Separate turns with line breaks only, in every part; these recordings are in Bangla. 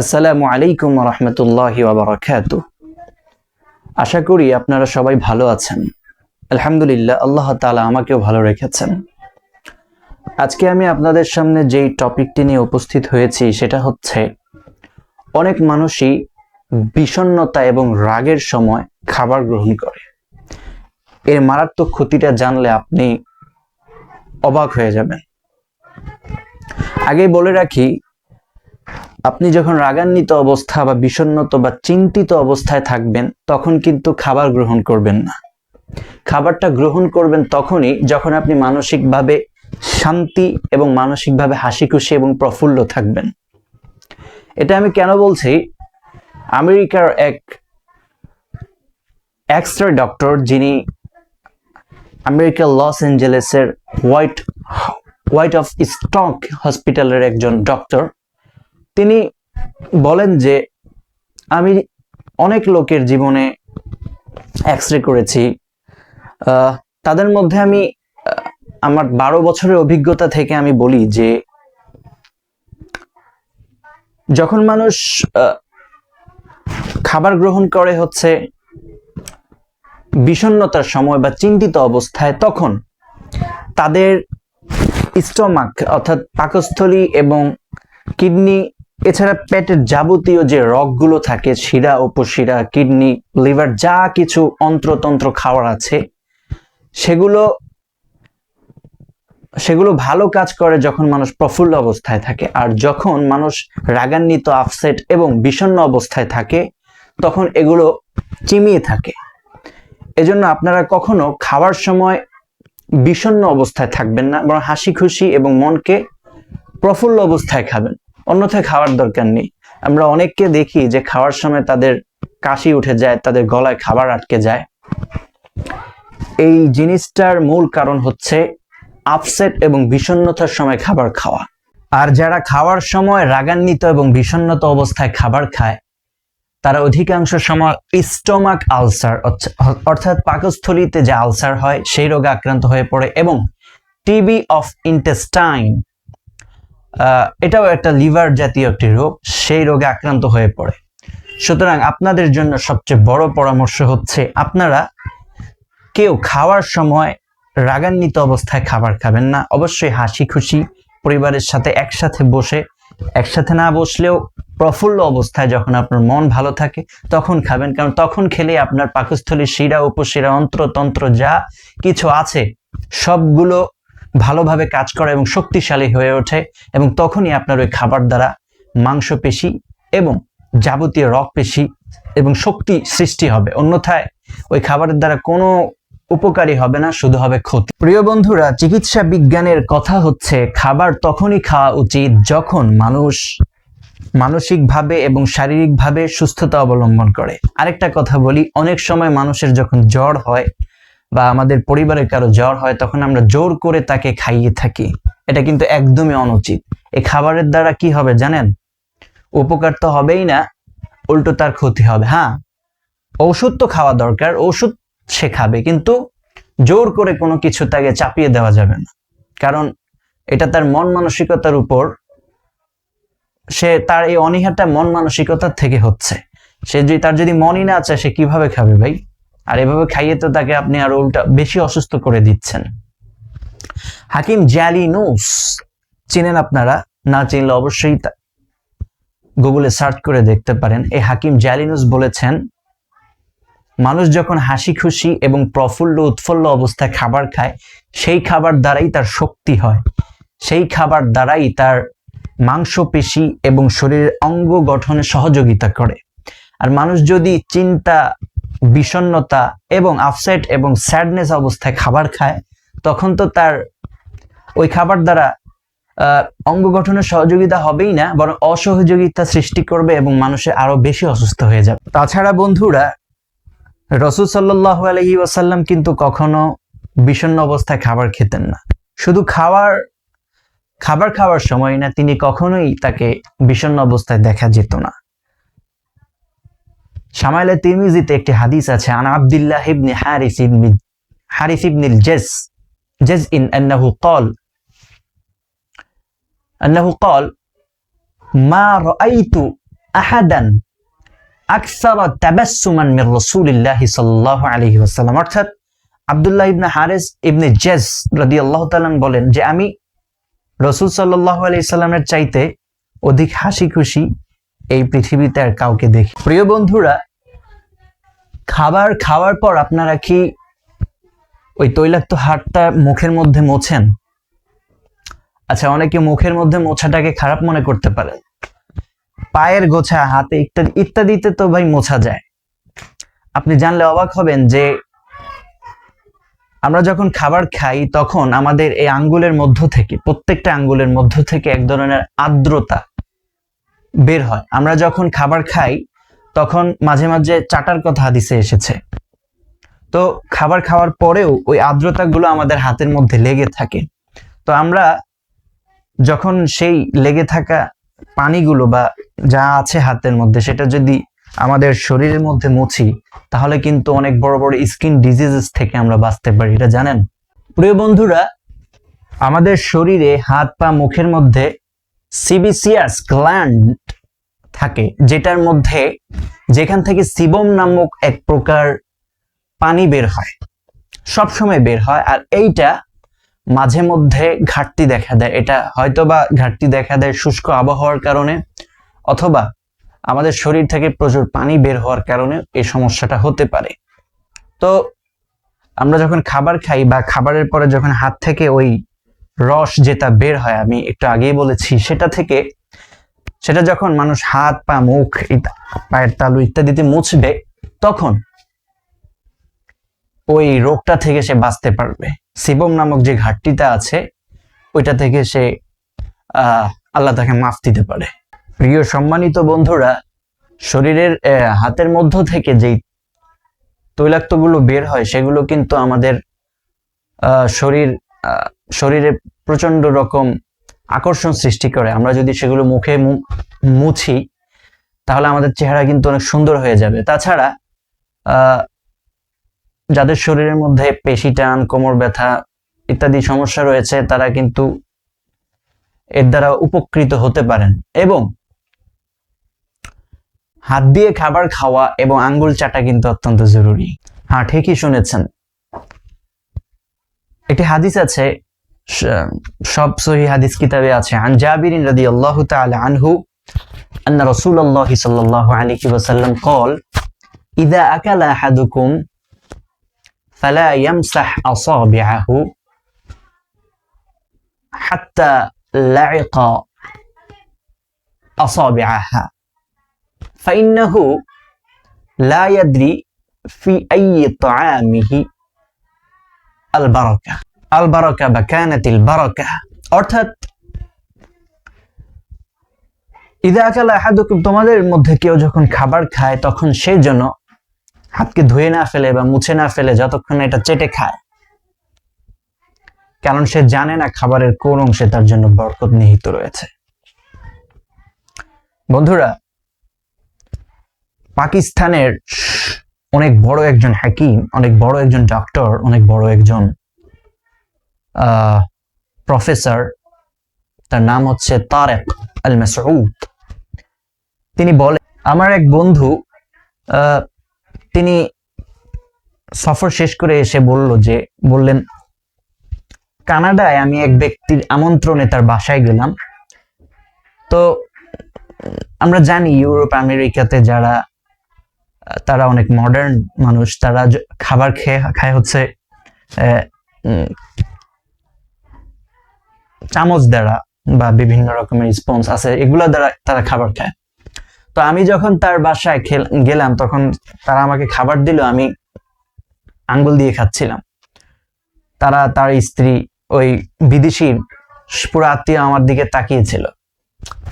আসসালামু আলাইকুম রহমতুল্লাহ বারাকাতু আশা করি আপনারা সবাই ভালো আছেন। আলহামদুলিল্লাহ, আল্লাহ তাআলা আমাকেও ভালো রেখেছেন। আজকে আমি আপনাদের সামনে যেই টপিকটি নিয়ে উপস্থিত হয়েছি, সেটা হচ্ছে অনেক মানুষই বিষণ্ণতা এবং রাগের সময় খাবার গ্রহণ করে। এর মারাত্মক ক্ষতিটা জানলে আপনি অবাক হয়ে যাবেন। আগেই বলে রাখি আপনি যখন রাগান্বিত অবস্থা বা বিষণ্ণত বা চিন্তিত অবস্থায় থাকবেন, তখন কিন্তু খাবার গ্রহণ করবেন না। খাবারটা গ্রহণ করবেন তখনই যখন আপনি মানসিকভাবে শান্তি এবং মানসিকভাবে হাসি খুশি এবং প্রফুল্ল থাকবেন। এটা আমি কেন বলছি? আমেরিকার এক এক্সরে ডক্টর যিনি আমেরিকার লস অ্যাঞ্জেলেসের হোয়াইট হোয়াইট অফ স্টক হসপিটালের একজন ডক্টর তিনি বলেন যে, আমি অনেক লোকের জীবনে এক্স রে করেছি তাদের মধ্যে আমি আমার বারো বছরের অভিজ্ঞতা থেকে আমি বলি যে, যখন মানুষ খাবার গ্রহণ করে হচ্ছে বিষণ্ণতার সময় বা চিন্তিত অবস্থায়, তখন তাদের স্টমাক অর্থাৎ পাকস্থলী এবং কিডনি এছাড়া পেটের যাবতীয় যে রগগুলো থাকে, শিরা, উপশিরা, কিডনি, লিভার, যা কিছু অন্ত্রতন্ত্র খাওয়ার আছে, সেগুলো সেগুলো ভালো কাজ করে যখন মানুষ প্রফুল্ল অবস্থায় থাকে। আর যখন মানুষ রাগান্বিত আপসেট এবং বিষণ্ণ অবস্থায় থাকে, তখন এগুলো চিমিয়ে থাকে। এজন্য আপনারা কখনো খাওয়ার সময় বিষণ্ণ অবস্থায় থাকবেন না, বরং হাসি খুশি এবং মনকে প্রফুল্ল অবস্থায় খাবেন। অন্যথায় খাওয়ার দরকার নেই। আমরা অনেককে দেখি যে খাওয়ার সময় তাদের কাশি উঠে যায়, তাদের গলায় খাবার আটকে যায়। এই জিনিসটার মূল কারণ হচ্ছে আপসেট এবং বিষণ্ণতার সময় খাবার খাওয়া। আর যারা খাওয়ার সময় রাগান্বিত এবং বিষণ্ণত অবস্থায় খাবার খায়, তারা অধিকাংশ সময় স্টোমাক আলসার অর্থাৎ পাকস্থলীতে যে আলসার হয়, সেই রোগে আক্রান্ত হয়ে পড়ে এবং টিবি অফ ইন্টেস্টাইন এটাও একটা লিভার জাতীয় একটি রোগ, সেই রোগে আক্রান্ত হয়ে পড়ে। সুতরাং আপনাদের জন্য সবচেয়ে বড় পরামর্শ হচ্ছে, আপনারা কেউ খাওয়ার সময় রাগান্বিত অবস্থায় খাবার খাবেন না। অবশ্যই হাসি খুশি, পরিবারের সাথে একসাথে বসে, একসাথে না বসলেও প্রফুল্ল অবস্থায় যখন আপনার মন ভালো থাকে, তখন খাবেন। কারণ তখন খেলে আপনার পাকস্থলীর শিরা, উপশিরা, অন্ত্রতন্ত্র যা কিছু আছে, সবগুলো ভালোভাবে কাজ করে এবং শক্তিশালী হয়ে ওঠে এবং তখনই আপনার ওই খাবার দ্বারা মাংসপেশি এবং যাবতীয় রক পেশি এবং শক্তি সৃষ্টি হবে। অন্যথায় ওই খাবারের দ্বারা কোনো উপকারী হবে না, শুধু হবে ক্ষতি। প্রিয় বন্ধুরা, চিকিৎসা বিজ্ঞানের কথা হচ্ছে, খাবার তখনই খাওয়া উচিত যখন মানুষ মানসিকভাবে এবং শারীরিকভাবে সুস্থতা অবলম্বন করে। আরেকটা কথা বলি, অনেক সময় মানুষের যখন জ্বর হয় বা আমাদের পরিবারের কারও জ্বর হয়, তখন আমরা জোর করে তাকে খাইয়ে থাকি। এটা কিন্তু একদমই অনুচিত। এই খাবারের দ্বারা কি হবে জানেন? উপকার তো হবেই না, উল্টো তার ক্ষতি হবে। হ্যাঁ ওষুধ তো খাওয়া দরকার ওষুধ সে খাবে, কিন্তু জোর করে কোনো কিছু তাকে চাপিয়ে দেওয়া যাবে না। কারণ এটা তার মন মানসিকতার উপর, সে তার এই অনীহাটা মন মানসিকতার থেকে হচ্ছে। সে যদি, তার যদি মনই না চায়, সে কীভাবে খাবে ভাই? আর এভাবে খাইয়ে তো তাকে আপনি আরও উল্টা বেশি অসুস্থ করে দিচ্ছেন। হাকিম জ্যালিনুস চিনেন আপনারা? না চিনলে অবশ্যই গুগলে সার্চ করে দেখতে পারেন। এই হাকিম জ্যালিনুস বলেছেন, মানুষ যখন হাসি খুশি এবং প্রফুল্ল উৎফুল্ল অবস্থায় খাবার খায়, সেই খাবার দ্বারাই তার শক্তি হয়। সেই খাবার দ্বারাই তার মাংসপেশি এবং শরীরের অঙ্গ গঠনে সহযোগিতা করে। আর মানুষ যদি চিন্তা বিষণ্ণতা এবং আপসেট এবং স্যাডনেস অবস্থায় খাবার খায়, তখন তো তার ওই খাবার দ্বারা অঙ্গ গঠনের সহযোগিতা হবেই না, বরং অসহযোগিতা সৃষ্টি করবে এবং মানুষের আরও বেশি অসুস্থ হয়ে যাবে। তাছাড়া বন্ধুরা, রসুল সাল্লাহ আলহি ওয়াসাল্লাম কিন্তু কখনো বিষণ্ণ অবস্থায় খাবার খেতেন না। শুধু খাওয়ার, খাবার খাওয়ার সময় না, তিনি কখনোই তাকে বিষণ্ণ অবস্থায় দেখা যেত না। শামাইলে তিরমিজিতে একটি হাদিস আছে, আন আবদুল্লাহ ইবনে হারিস ইবনে হারিস ইবনে জেস জেস ইন আন্নাহু কল আন্নাহু কল মা রাআইতু আহাদান আকসার তাবাসসুমান মির রাসূলিল্লাহি সাল্লাল্লাহু আলাইহি ওয়াসাল্লাম। অর্থাৎ আব্দুল্লাহ ইবনে হারিস ইবনে জেস রাদিয়াল্লাহু তাআলা বলেন যে, আমি রাসূল সাল্লাল্লাহু আলাইহি সাল্লামের চাইতে অধিক হাসি খুশি এই পৃথিবীতে আর কাউকে দেখি। প্রিয় বন্ধুরা, খাবার খাওয়ার পর আপনারা কি ওই তৈলাক্ত হাড়টা মুখের মধ্যে মোছেন? আচ্ছা অনেকে মুখের মধ্যে মোছাটাকে খারাপ মনে করতে পারে। পায়ের গোছা, হাতে ইত্যাদি, ইত্যাদিতে তো ভাই মোছা যায়। আপনি জানলে অবাক হবেন যে আমরা যখন খাবার খাই, তখন আমাদের এই আঙ্গুলের মধ্য থেকে, প্রত্যেকটা আঙ্গুলের মধ্য থেকে এক ধরনের আর্দ্রতা বের হয়। আমরা যখন খাবার খাই, তখন মাঝে মাঝে চাটার কথা হাদিসে এসেছে। তো খাবার খাওয়ার পরেও ওই আর্দ্রতাগুলো আমাদের হাতের মধ্যে লেগে থাকে। তো আমরা যখন সেই লেগে থাকা পানিগুলো বা যা আছে হাতের মধ্যে, সেটা যদি আমাদের শরীরের মধ্যে মুছি, তাহলে কিন্তু অনেক বড় বড় স্কিন ডিজিজেস থেকে আমরা বাঁচতে পারি। এটা জানেন? প্রিয় বন্ধুরা, আমাদের শরীরে হাত পা মুখের মধ্যে সিবিসিয়াস গ্ল্যান্ড থাকে, যেটার মধ্যে যেখান থেকে সিবম নামক এক প্রকার পানি বের হয় সব সময় বের হয়, আর এইটা মাঝে মধ্যে ঘাটতি দেখা দেয়। এটা হয়তোবা ঘাটতি দেখা দেয় শুষ্ক আবহাওয়ার কারণে, অথবা আমাদের শরীর থেকে প্রচুর পানি বের হওয়ার কারণে এই সমস্যাটা হতে পারে। তো আমরা যখন খাবার খাই বা খাবারের পরে যখন হাত থেকে ওই রস যেটা বের হয়, আমি একটু আগেই বলেছি, সেটা থেকে সেটা যখন মানুষ হাত, পা, মুখ পায়ের তালু ইত্যাদিতে মুছবে, তখন ওই রোগটা থেকে সে বাঁচতে পারবে। সিবম নামক যে ঘাটতিটা আছে, ওইটা থেকে সে আল্লাহ তাকে মাফ দিতে পারে। প্রিয় সম্মানিত বন্ধুরা, শরীরের হাতের মধ্য থেকে যেই তৈলাক্তগুলো বের হয়, সেগুলো কিন্তু আমাদের শরীর শরীরে প্রচণ্ড রকম আকর্ষণ সৃষ্টি করে, আমরা যদি সেগুলো মুখে মুছি, তাহলে আমাদের চেহারা কিন্তু অনেক সুন্দর হয়ে যাবে। তাছাড়া যাদের শরীরের মধ্যে পেশি টান, কোমর ব্যথা ইত্যাদি সমস্যা রয়েছে, তারা কিন্তু এর দ্বারা উপকৃত হতে পারেন। এবং হাত দিয়ে খাবার খাওয়া এবং আঙ্গুল চাটা কিন্তু অত্যন্ত জরুরি। হ্যাঁ ঠিকই শুনেছেন। একটি হাদিস আছে সব সহি হাদিস কিতাবে আছে আন জাবিরিন রাদিয়াল্লাহু তাআলা আনহু أن رسول الله صلى الله عليه وسلم قال إذا أكل أحدكم فلا يمسح أصابعه حتى لعق أصابعها فإنه لا يدري في أي طعامه البركة আল বারাকা বা কানাতিল বারাকা অর্থাৎ, ইদা আকালা আহাদুকুম, তোমাদের মধ্যে কেউ যখন খাবার খায়, তখন সেই জন্য হাতকে ধুয়ে না ফেলে বা মুছে না ফেলে যতক্ষণ এটা চেটে খায়। কারণ সে জানে না খাবারের কোন অংশে তার জন্য বরকত নিহিত রয়েছে। বন্ধুরা, পাকিস্তানের অনেক বড় একজন হাকিম, অনেক বড় একজন ডক্টর অনেক বড় একজন প্রফেসর তার নাম হচ্ছে তারেক আল মাসউদ তিনি বলে, আমার এক বন্ধু তিনি সফর শেষ করে এসে বলল যে, বললেন, কানাডায় আমি এক ব্যক্তির আমন্ত্রণে তার বাসায় গেলাম। তো আমরা জানি ইউরোপ, আমেরিকাতে যারা, তারা অনেক মডার্ন মানুষ, তারা খাবার খেয়ে, খায় হচ্ছে চামচ দ্বারা বা বিভিন্ন রকমের স্পঞ্জ আছে, এগুলো দ্বারা তারা খাবার খায়। তো আমি যখন তার বাসায় গেলাম, তখন তারা আমাকে খাবার দিল, আমি আঙ্গুল দিয়ে খাচ্ছিলাম। তারা তার স্ত্রী, ওই বিদেশি পুরো আত্মীয় আমার দিকে তাকিয়েছিল।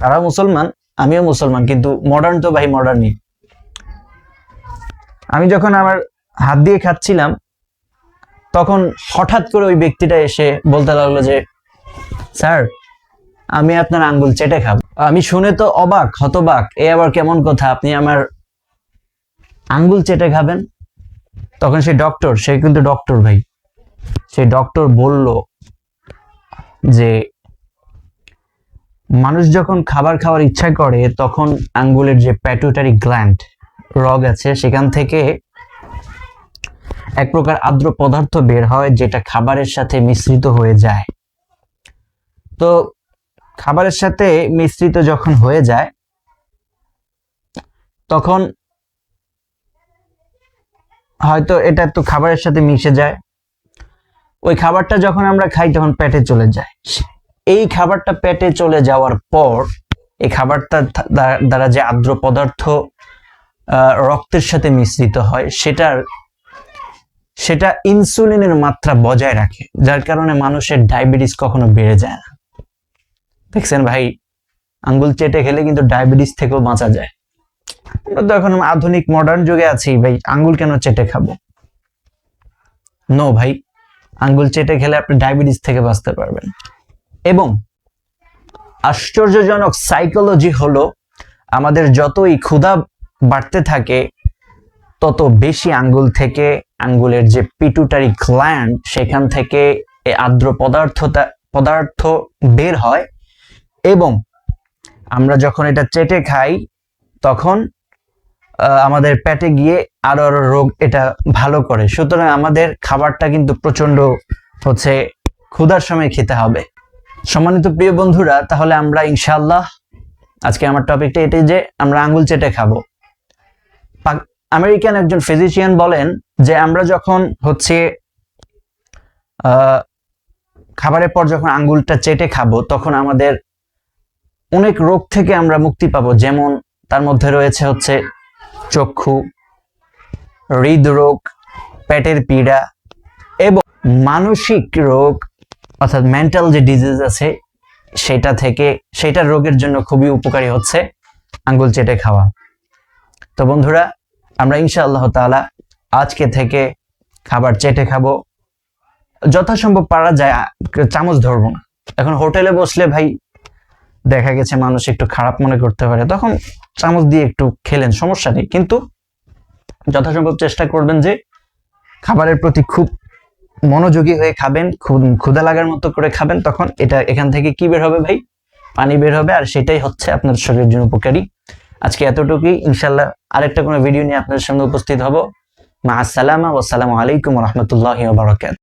তারা মুসলমান, আমিও মুসলমান, কিন্তু মডার্ন তো ভাই মডার্নই আমি যখন আমার হাত দিয়ে খাচ্ছিলাম, তখন হঠাৎ করে ওই ব্যক্তিটা এসে বলতে লাগল যে স্যার, আমি আপনার আঙ্গুল চেটে খাব। আমি শুনে তো অবাক, হতবাক। এ আবার কেমন কথা, আপনি আমার আঙ্গুল চেটে খাবেন? তখন সে ডক্টর সে কিন্তু ডক্টর ভাই। সেই ডক্টর বলল যে, মানুষ যখন খাবার খাওয়ার ইচ্ছা করে, তখন আঙ্গুলের যে প্যাটুটারি গ্ল্যান্ড রগ আছে, সেখান থেকে এক প্রকার আর্দ্র পদার্থ বের হয়, যেটা খাবারের সাথে মিশ্রিত হয়ে যায়। তো খাবারের সাথে মিশ্রিত যখন হয়ে যায়, তখন হয়তো এটা তো খাবারের সাথে মিশে যায়। ওই খাবারটা যখন আমরা খাই, তখন পেটে চলে যায়। এই খাবারটা পেটে চলে যাওয়ার পর, এই খাবারটা দ্বারা যে আর্দ্র পদার্থ রক্তের সাথে মিশ্রিত হয়, সেটার, সেটা ইনসুলিনের মাত্রা বজায় রাখে, যার কারণে মানুষের ডায়াবেটিস কখনো বেড়ে যায় না। দেখছেন ভাই, আঙ্গুল চেটে খেলে কিন্তু ডায়াবেটিস থেকেও বাঁচা যায়। আমরা তো এখন আধুনিক মডার্ন যুগে আছি ভাই, আঙ্গুল কেন চেটে খাব? নো ভাই, আঙ্গুল চেটে খেলে আপনি ডায়াবেটিস থেকে বাঁচতে পারবেন। এবং আশ্চর্যজনক সাইকোলজি হলো, আমাদের যতই ক্ষুধা বাড়তে থাকে, তত বেশি আঙ্গুল থেকে আঙ্গুলের যে পিটুটারি গ্ল্যান্ড সেখান থেকে আর্দ্র পদার্থটা পদার্থ বের হয় এবং আমরা যখন এটা চেটে খাই, তখন আমাদের পেটে গিয়ে আরও আরও রোগ এটা ভালো করে। সুতরাং আমাদের খাবারটা কিন্তু প্রচণ্ড হচ্ছে ক্ষুধার সময় খেতে হবে। সম্মানিত প্রিয় বন্ধুরা, তাহলে আমরা ইনশাল্লাহ আজকে আমার টপিকটা এটাই যে আমরা আঙ্গুল চেটে খাব। আমেরিকান একজন ফিজিশিয়ান বলেন যে আমরা যখন হচ্ছে খাবারের পর যখন আঙ্গুলটা চেটে খাব, তখন আমাদের অনেক রোগ থেকে আমরা মুক্তি পাবো। যেমন তার মধ্যে রয়েছে হচ্ছে চক্ষু, হৃদরোগ, পেটের পীড়া এবং মানসিক রোগ, অর্থাৎ মেন্টাল যে ডিজিজ আছে, সেটা থেকে, সেটার রোগের জন্য খুবই উপকারী হচ্ছে আঙ্গুল চেটে খাওয়া। তো বন্ধুরা, আমরা ইনশাআল্লাহ তাআলা আজকে থেকে খাবার চেটে খাব। যথাসম্ভব পারা যায়, চামচ ধরবো না। এখন হোটেলে বসলে ভাই দেখা গেছে মানুষ একটু খারাপ মনে করতে পারে, তখন চামচ দিয়ে একটু খেলেন, সমস্যা নেই। কিন্তু যথাসম্ভব চেষ্টা করবেন যে খাবারের প্রতি খুব মনোযোগী হয়ে খাবেন, খুব ক্ষুধা লাগার মতো করে খাবেন, তখন এটা এখান থেকে কি বের হবে ভাই? পানি বের হবে, আর সেটাই হচ্ছে আপনার শরীরের জন্য উপকারী। আজকে এতটুকুই ইনশাল্লাহ আরেকটা কোনো ভিডিও নিয়ে আপনাদের সামনে উপস্থিত হব। মা আসসালামা ওয়াসালামু আলাইকুম রহমতুল্লাহ বারকাত